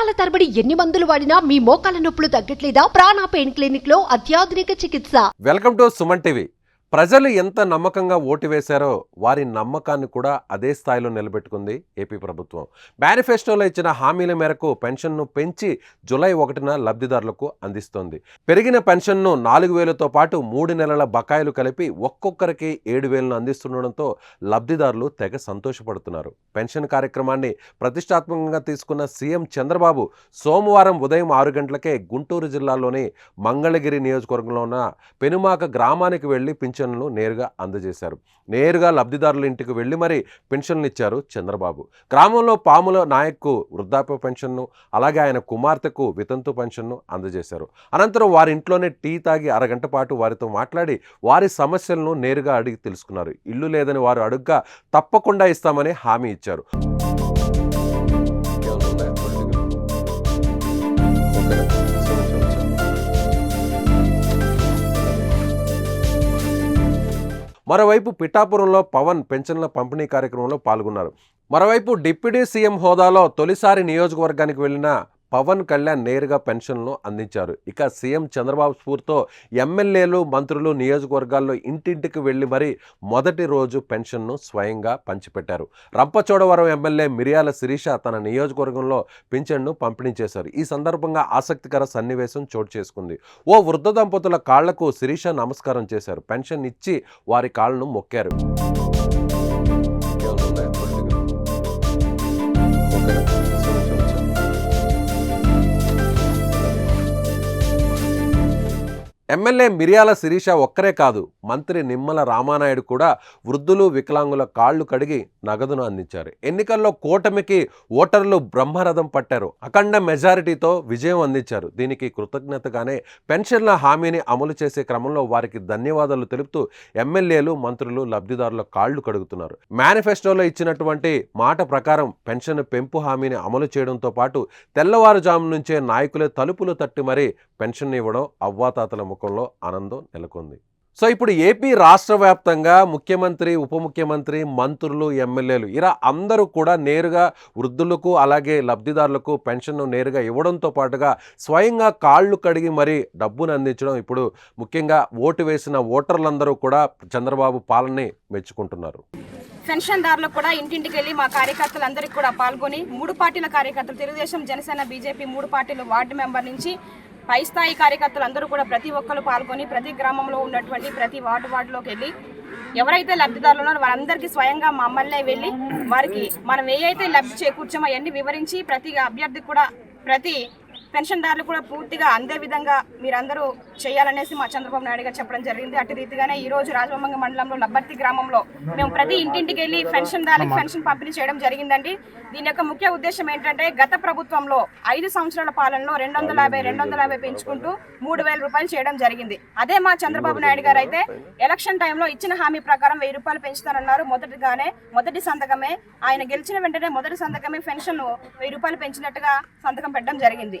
సంవత్సరాల తరబడి ఎన్ని మందులు వాడినా మీ మోకాల నొప్పులు తగ్గట్లేదా? ప్రాణ పెయిన్ క్లినిక్లో అత్యాధునిక చికిత్స. Welcome to Suman TV. ప్రజలు ఎంత నమ్మకంగా ఓటు వేశారో వారి నమ్మకాన్ని కూడా అదే స్థాయిలో నిలబెట్టుకుంది ఏపీ ప్రభుత్వం. మేనిఫెస్టోలో ఇచ్చిన హామీల మేరకు పెన్షన్ను పెంచి జూలై ఒకటిన లబ్ధిదారులకు అందిస్తోంది. పెరిగిన పెన్షన్ను నాలుగు వేలతో పాటు మూడు నెలల బకాయిలు కలిపి ఒక్కొక్కరికి ఏడు వేలను అందిస్తుండడంతో లబ్ధిదారులు తెగ సంతోషపడుతున్నారు. పెన్షన్ కార్యక్రమాన్ని ప్రతిష్టాత్మకంగా తీసుకున్న సీఎం చంద్రబాబు సోమవారం ఉదయం ఆరు గంటలకే గుంటూరు జిల్లాలోని మంగళగిరి నియోజకవర్గంలో ఉన్న పెనుమాక గ్రామానికి వెళ్ళి పింఛన్లు నేరుగా అందజేశారు. నేరుగా లబ్ధిదారుల ఇంటికి వెళ్ళి మరీ పెన్షన్లు ఇచ్చారు చంద్రబాబు. గ్రామంలో పాముల నాయక్కు వృద్ధాప్య పెన్షన్ను అలాగే ఆయన కుమార్తెకు వితంతు పెన్షన్ను అందజేశారు. అనంతరం వారి ఇంట్లోనే టీ తాగి అరగంట పాటు వారితో మాట్లాడి వారి సమస్యలను నేరుగా అడిగి తెలుసుకున్నారు. ఇల్లు లేదని వారు అడుగ్గా తప్పకుండా ఇస్తామని హామీ ఇచ్చారు. మరోవైపు పిఠాపురంలో పవన్ పెన్షన్ల పంపిణీ కార్యక్రమంలో పాల్గొన్నారు. మరోవైపు డిప్యూటీ సీఎం హోదాలో తొలిసారి నియోజకవర్గానికి వెళ్ళిన పవన్ కళ్యాణ్ నేరుగా పెన్షన్ను అందించారు. ఇక సీఎం చంద్రబాబు స్ఫూర్తితో ఎమ్మెల్యేలు మంత్రులు నియోజకవర్గాల్లో ఇంటింటికి వెళ్ళి మరీ మొదటి రోజు పెన్షన్ను స్వయంగా పంచిపెట్టారు. రంపచోడవరం ఎమ్మెల్యే మిరియాల శిరీష తన నియోజకవర్గంలో పింఛన్ను పంపిణీ చేశారు. ఈ సందర్భంగా ఆసక్తికర సన్నివేశం చోటు చేసుకుంది. ఓ వృద్ధ దంపతుల కాళ్ళకు శిరీష నమస్కారం చేశారు. పెన్షన్ ఇచ్చి వారి కాళ్ళను మొక్కారు. ఎమ్మెల్యే మిరియాల శిరీష ఒక్కరే కాదు మంత్రి నిమ్మల రామానాయుడు కూడా వృద్ధులు వికలాంగుల కాళ్ళు కడిగి నగదును అందించారు. ఎన్నికల్లో కూటమికి ఓటర్లు బ్రహ్మరథం పట్టారు. అఖండ మెజారిటీతో విజయం అందించారు. దీనికి కృతజ్ఞతగానే పెన్షన్ల హామీని అమలు చేసే క్రమంలో వారికి ధన్యవాదాలు తెలుపుతూ ఎమ్మెల్యేలు మంత్రులు లబ్ధిదారుల కాళ్ళు కడుగుతున్నారు. మేనిఫెస్టోలో ఇచ్చినటువంటి మాట ప్రకారం పెన్షన్ పెంపు హామీని అమలు చేయడంతో పాటు తెల్లవారుజాము నుంచే నాయకులే తలుపులు తట్టి మరీ పెన్షన్ ఇవ్వడం అవ్వాతాతల ముఖంలో ఆనందం నెలకొంది. సో ఇప్పుడు ఏపీ రాష్ట్ర వ్యాప్తంగా ముఖ్యమంత్రి ఉప ముఖ్యమంత్రి మంత్రులు ఎమ్మెల్యేలు ఇలా అందరూ కూడా నేరుగా వృద్ధులకు అలాగే లబ్ధిదారులకు పెన్షన్ను నేరుగా ఇవ్వడంతో పాటుగా స్వయంగా కాళ్ళు కడిగి మరీ డబ్బును అందించడం ఇప్పుడు ముఖ్యంగా ఓటు వేసిన ఓటర్లందరూ కూడా చంద్రబాబు పాలనని మెచ్చుకుంటున్నారు. పెన్షన్దారులకు కూడా ఇంటింటికి వెళ్ళి మా కార్యకర్తలందరికీ కూడా పాల్గొని మూడు పార్టీల కార్యకర్తలు తెలుగుదేశం జనసేన బీజేపీ మూడు పార్టీలు వార్డు మెంబర్ నుంచి పై స్థాయి కార్యకర్తలు అందరూ కూడా ప్రతి ఒక్కరు పాల్గొని ప్రతి గ్రామంలో ఉన్నటువంటి ప్రతి వార్డు వార్డులోకి వెళ్ళి ఎవరైతే లబ్ధిదారులు ఉన్నారో వారందరికీ స్వయంగా మమ్మల్నే వెళ్ళి వారికి మనం ఏ అయితే లబ్ధి చేకూర్చామో అవన్నీ వివరించి ప్రతి అభ్యర్థికి కూడా ప్రతి పెన్షన్దారులు కూడా పూర్తిగా అందే విధంగా మీరందరూ చేయాలనేసి మా చంద్రబాబు నాయుడు గారు చెప్పడం జరిగింది. అటు రీతిగానే ఈ రోజు రాజమంగ మండలంలో లబ్బర్తి గ్రామంలో మేము ప్రతి ఇంటింటికి వెళ్ళి పెన్షన్దారులకు పెన్షన్ పంపిణీ చేయడం జరిగిందండి. దీని యొక్క ముఖ్య ఉద్దేశం ఏంటంటే గత ప్రభుత్వంలో ఐదు సంవత్సరాల పాలనలో రెండు వందల యాభై రెండు వందల యాభై పెంచుకుంటూ మూడు వేల రూపాయలు చేయడం జరిగింది. అదే మా చంద్రబాబు నాయుడు గారు అయితే ఎలక్షన్ టైంలో ఇచ్చిన హామీ ప్రకారం వెయ్యి రూపాయలు పెంచుతారన్నారు మొదటిగానే మొదటి సంతకమే ఆయన గెలిచిన వెంటనే మొదటి సంతకమే పెన్షన్ వెయ్యి రూపాయలు పెంచినట్టుగా సంతకం పెట్టడం జరిగింది.